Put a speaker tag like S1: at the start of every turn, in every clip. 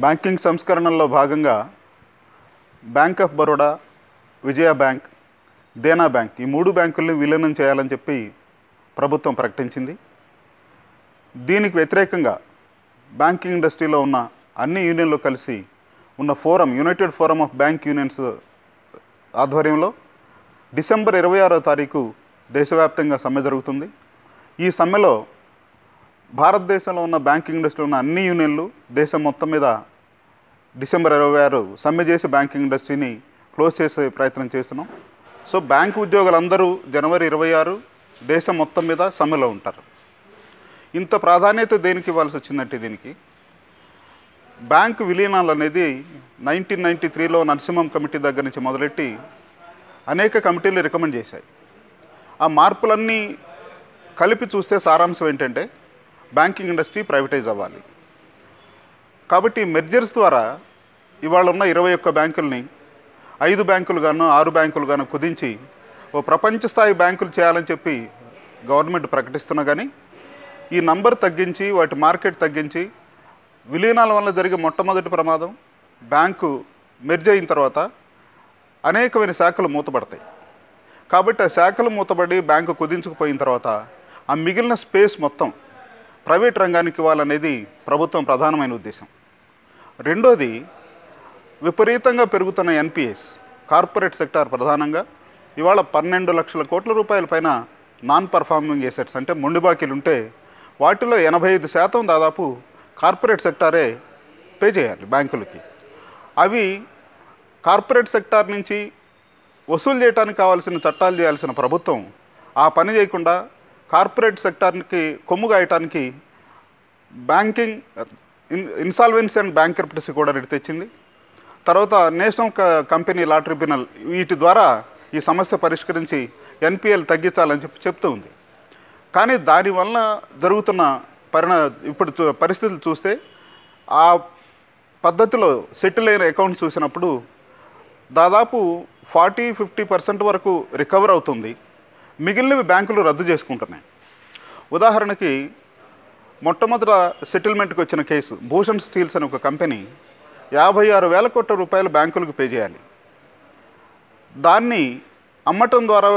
S1: Banking సంస్కరణల్లో భాగంగా bank of Baroda Vijaya bank Dena bank ఈ మూడు బ్యాంకుల్ని విలీనం చేయాలని చెప్పి ప్రభుత్వం ప్రకటించింది. దీనికి వ్యతిరేకంగా బ్యాంకింగ్ ఇండస్ట్రీలో ఉన్న అన్ని యూనియన్లు కలిసి ఉన్న forum united forum of bank unions ఆధ్వర్యంలో డిసెంబర్ ఇరవై ఆరో తారీఖు దేశవ్యాప్తంగా సమ్మె జరుగుతుంది. ఈ సమ్మెలో భారతదేశంలో ఉన్న బ్యాంకింగ్ ఇండస్ట్రీలో ఉన్న అన్ని యూనియన్లు దేశం మొత్తం మీద డిసెంబర్ ఇరవై ఆరు సమ్మె చేసి బ్యాంకింగ్ ఇండస్ట్రీని క్లోజ్ చేసే ప్రయత్నం చేస్తున్నాం. సో బ్యాంకు ఉద్యోగులందరూ జనవరి ఇరవై ఆరు దేశం మొత్తం మీద సమ్మెలో ఉంటారు. ఇంత ప్రాధాన్యత దేనికి ఇవ్వాల్సి వచ్చిందంటే దీనికి బ్యాంకు విలీనాలు అనేది నైన్టీన్ నైంటీ త్రీలో నరసింహం కమిటీ దగ్గర నుంచి మొదలెట్టి అనేక కమిటీలు రికమెండ్ చేశాయి. ఆ మార్పులన్నీ కలిపి చూస్తే సారాంశం ఏంటంటే బ్యాంకింగ్ ఇండస్ట్రీ ప్రైవేటైజ్ అవ్వాలి. కాబట్టి మెర్జర్స్ ద్వారా ఇవాళ ఉన్న ఇరవై ఒక్క బ్యాంకుల్ని ఐదు బ్యాంకులుగాను ఆరు బ్యాంకులుగాను కుదించి ఓ ప్రపంచ స్థాయి బ్యాంకులు చేయాలని చెప్పి గవర్నమెంట్ ప్రకటిస్తున్నా కానీ ఈ నంబర్ తగ్గించి వాటి మార్కెట్ తగ్గించి విలీనాల వల్ల జరిగే మొట్టమొదటి ప్రమాదం బ్యాంకు మెర్జ్ అయిన తర్వాత అనేకమైన శాఖలు మూతపడతాయి. కాబట్టి ఆ శాఖలు మూతపడి బ్యాంకు కుదించుకుపోయిన తర్వాత ఆ మిగిలిన స్పేస్ మొత్తం ప్రైవేట్ రంగానికి ఇవ్వాలనేది ప్రభుత్వం ప్రధానమైన ఉద్దేశం. రెండోది విపరీతంగా పెరుగుతున్న ఎన్పిఎస్ కార్పొరేట్ సెక్టార్ ప్రధానంగా. ఇవాళ పన్నెండు లక్షల కోట్ల రూపాయల పైన నాన్ పర్ఫార్మింగ్ ఎసెట్స్ అంటే మొండి బాకీలు ఉంటే వాటిలో ఎనభై ఐదు శాతం దాదాపు కార్పొరేట్ సెక్టారే పే చేయాలి బ్యాంకులకి. అవి కార్పొరేట్ సెక్టార్ నుంచి వసూలు చేయడానికి కావాల్సిన చట్టాలు చేయాల్సిన ప్రభుత్వం ఆ పని చేయకుండా కార్పొరేట్ సెక్టార్కి కొమ్ము గాయటానికి banking in insolvency and bankruptcy కూడా రెడ్డి తెచ్చింది. తర్వాత నేషనల్ క- కంపెనీ లా ట్రిబ్యునల్ వీటి ద్వారా ఈ సమస్య పరిష్కరించి ఎన్పిఎల్ తగ్గించాలని చెప్పి చెప్తూ ఉంది. కానీ దానివల్ల జరుగుతున్న పరిణా ఇప్పుడు పరిస్థితులు చూస్తే ఆ పద్ధతిలో సెటిల్ అయిన అకౌంట్స్ చూసినప్పుడు దాదాపు ఫార్టీ ఫిఫ్టీ పర్సెంట్ వరకు రికవర్ అవుతుంది. మిగిలినవి బ్యాంకులు రద్దు చేసుకుంటున్నాయి. ఉదాహరణకి మొట్టమొదట సెటిల్మెంట్కి వచ్చిన కేసు భూషణ్ స్టీల్స్ అనే ఒక కంపెనీ యాభై ఆరు వేల కోట్ల రూపాయలు బ్యాంకులకు పే చేయాలి. దాన్ని అమ్మటం ద్వారా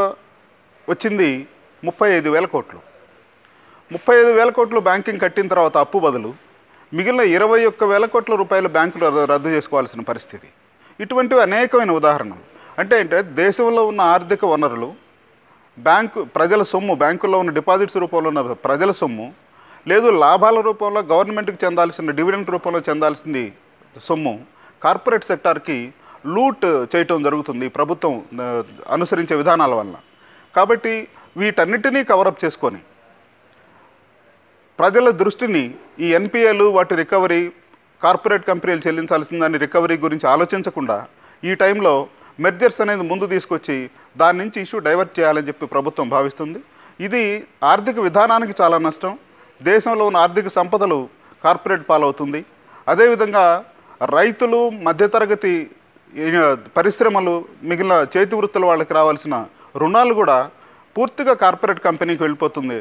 S1: వచ్చింది ముప్పై ఐదు వేల కోట్లు. ముప్పై ఐదు వేల కోట్లు బ్యాంకింగ్ కట్టిన తర్వాత అప్పు బదులు మిగిలిన ఇరవై ఒక్క వేల కోట్ల రూపాయలు బ్యాంకులు రద్దు- చేసుకోవాల్సిన పరిస్థితి. ఇటువంటివి అనేకమైన ఉదాహరణలు. అంటే ఏంటంటే దేశంలో ఉన్న ఆర్థిక వనరులు బ్యాంకు ప్రజల సొమ్ము బ్యాంకుల్లో ఉన్న డిపాజిట్స్ రూపంలో ఉన్న ప్రజల సొమ్ము లేదు లాభాల రూపంలో గవర్నమెంట్కి చెందాల్సిన డివిడెంట్ రూపంలో చెందాల్సింది సొమ్ము కార్పొరేట్ సెక్టార్కి లూట్ చేయటం జరుగుతుంది ప్రభుత్వం అనుసరించే విధానాల వల్ల కాబట్టి వీటన్నిటినీ కవరప్ చేసుకొని ప్రజల దృష్టిని ఈ ఎన్పిఏలు వాటి రికవరీ కార్పొరేట్ కంపెనీలు చెల్లించాల్సిన దాని రికవరీ గురించి ఆలోచించకుండా ఈ టైంలో మెర్జర్స్ అనేది ముందు తీసుకొచ్చి దాని నుంచి ఇష్యూ డైవర్ట్ చేయాలని చెప్పి ప్రభుత్వం భావిస్తుంది. ఇది ఆర్థిక విధానానికి చాలా నష్టం. దేశంలో ఉన్న ఆర్థిక సంపదలు కార్పొరేట్ పాలవుతుంది. అదేవిధంగా రైతులు మధ్యతరగతి పరిశ్రమలు మిగిలిన చేతి వృత్తుల వాళ్ళకి రావాల్సిన రుణాలు కూడా పూర్తిగా కార్పొరేట్ కంపెనీకి వెళ్ళిపోతుంది.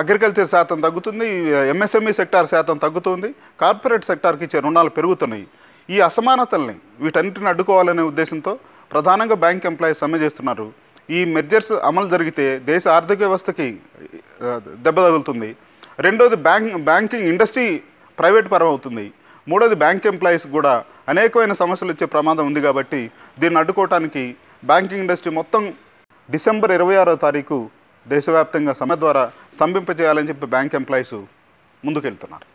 S1: అగ్రికల్చర్ శాతం తగ్గుతుంది ఎంఎస్ఎంఈ సెక్టార్ శాతం తగ్గుతుంది కార్పొరేట్ సెక్టార్కి ఇచ్చే రుణాలు పెరుగుతున్నాయి. ఈ అసమానతల్ని వీటన్నిటిని అడ్డుకోవాలనే ఉద్దేశంతో ప్రధానంగా బ్యాంక్ ఎంప్లాయీస్ సమ్మె చేస్తున్నారు. ఈ మెర్జర్స్ అమలు జరిగితే దేశ ఆర్థిక వ్యవస్థకి దెబ్బ తగులుతుంది. రెండోది బ్యాంక్ బ్యాంకింగ్ ఇండస్ట్రీ ప్రైవేట్ పరం అవుతుంది. మూడోది బ్యాంక్ ఎంప్లాయీస్ కూడా అనేకమైన సమస్యలు వచ్చే ప్రమాదం ఉంది కాబట్టి దీన్ని అడ్డుకోవటానికి బ్యాంకింగ్ ఇండస్ట్రీ మొత్తం డిసెంబర్ ఇరవై ఆరో తారీఖు దేశవ్యాప్తంగా సమ్మె ద్వారా స్తంభింపజేయాలని చెప్పి బ్యాంక్ ఎంప్లాయీస్ ముందుకెళ్తున్నారు.